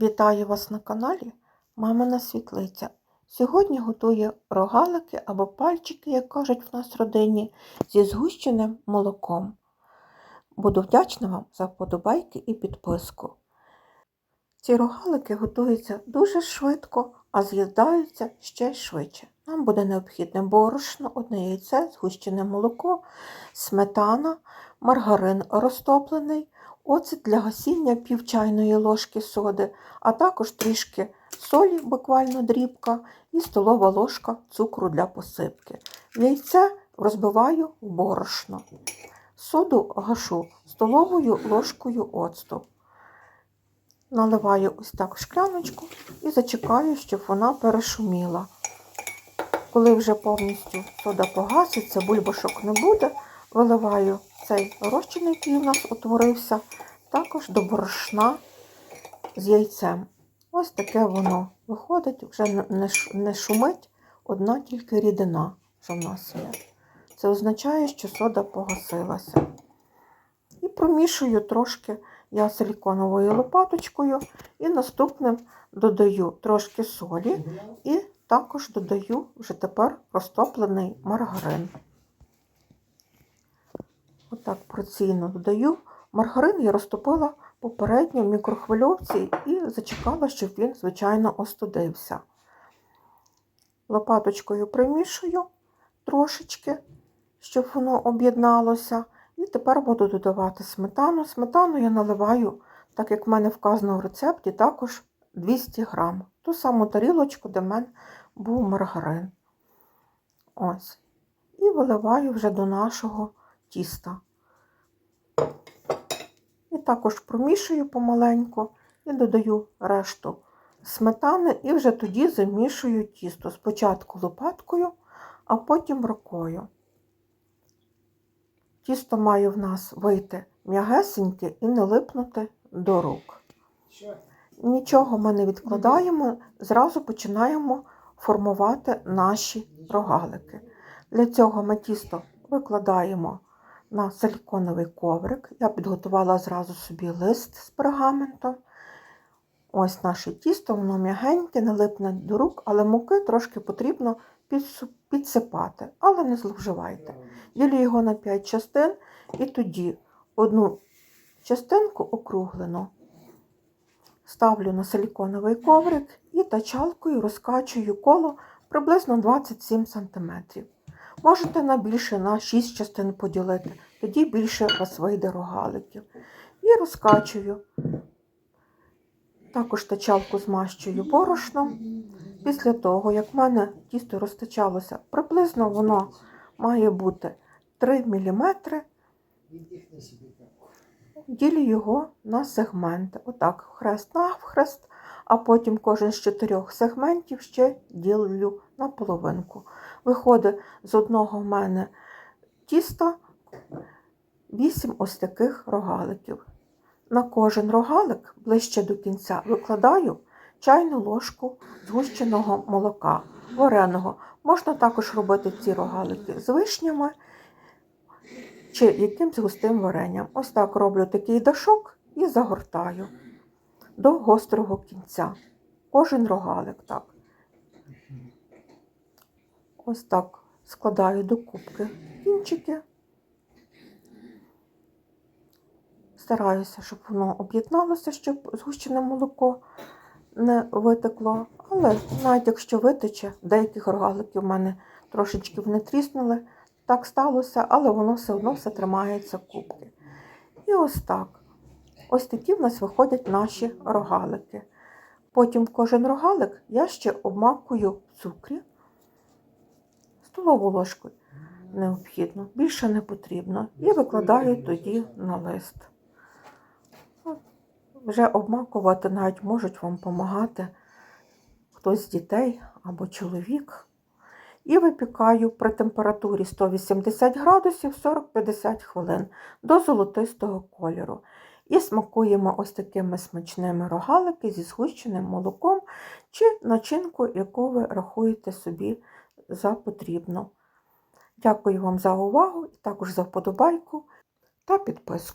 Вітаю вас на каналі Мамина Світлиця. Сьогодні готую рогалики або пальчики, як кажуть в нас родині, зі згущеним молоком. Буду вдячна вам за вподобайки і підписку. Ці рогалики готуються дуже швидко, а з'їдаються ще швидше. Нам буде необхідне борошно, одне яйце, згущене молоко, сметана, маргарин розтоплений, оцет для гасіння пів чайної ложки соди, а також трішки солі, буквально дрібка, і столова ложка цукру для посипки. Яйце розбиваю в борошно. Соду гашу столовою ложкою оцту. Наливаю ось так в шкляночку і зачекаю, щоб вона перешуміла. Коли вже повністю сода погаситься, бульбашок не буде, виливаю цей розчин, який у нас утворився, також до борошна з яйцем. Ось таке воно виходить, вже не шумить, одна тільки рідина, що в нас є. Це означає, що сода погасилася. І промішую трошки я силіконовою лопаточкою, і наступним додаю трошки солі і також додаю вже тепер розтоплений маргарин. Отак порційно додаю. Маргарин я розтопила попередньо в мікрохвильовці і зачекала, щоб він, звичайно, остудився. Лопаточкою примішую трошечки, щоб воно об'єдналося. І тепер буду додавати сметану. Сметану я наливаю, так як в мене вказано в рецепті, також 200 грам. Ту саму тарілочку, де в мене був маргарин. Ось. І виливаю вже до нашого тіста. І також промішую помаленьку і додаю решту сметани, і вже тоді замішую тісто. Спочатку лопаткою, а потім рукою. Тісто має в нас вийти м'ягесеньке і не липнути до рук. Нічого ми не відкладаємо, зразу починаємо формувати наші рогалики. Для цього ми тісто викладаємо на силіконовий коврик. Я підготувала зразу собі лист з пергаментом. Ось наше тісто, воно м'ягеньке, не липне до рук, але муки трошки потрібно підсипати, але не зловживайте. Ділю його на 5 частин і тоді одну частинку округлену ставлю на силіконовий коврик і тачалкою розкачую коло приблизно 27 см. Можете на більше на 6 частин поділити, тоді більше у вас вийде рогаликів. І розкачую. Також тачалку змащую борошном. Після того, як в мене тісто розтачалося, приблизно воно має бути 3 мм, ділю його на сегменти. Отак, хрест навхрест, а потім кожен з чотирьох сегментів ще ділю на половинку. Виходить з одного в мене тіста 8 ось таких рогаликів. На кожен рогалик ближче до кінця викладаю чайну ложку згущеного молока, вареного. Можна також робити ці рогалики з вишнями чи якимсь густим варенням. Ось так роблю такий дашок і загортаю до гострого кінця. Кожен рогалик так. Ось так складаю до кубки кінчики. Стараюся, щоб воно об'єдналося, щоб згущене молоко не витекло. Але навіть якщо витече, деяких рогаликів в мене трошечки не тріснули. Так сталося, але воно все одно все тримається кубки. І ось так. Ось такі в нас виходять наші рогалики. Потім кожен рогалик я ще обмакую в цукрі столову ложку необхідно, більше не потрібно. І викладаю тоді на лист. Вже обмакувати навіть можуть вам допомагати хтось з дітей або чоловік. І випікаю при температурі 180 градусів 40-50 хвилин до золотистого кольору. І смакуємо ось такими смачними рогалики зі згущеним молоком чи начинку, яку ви рахуєте собі за потрібно. Дякую вам за увагу і також за вподобайку та підписку.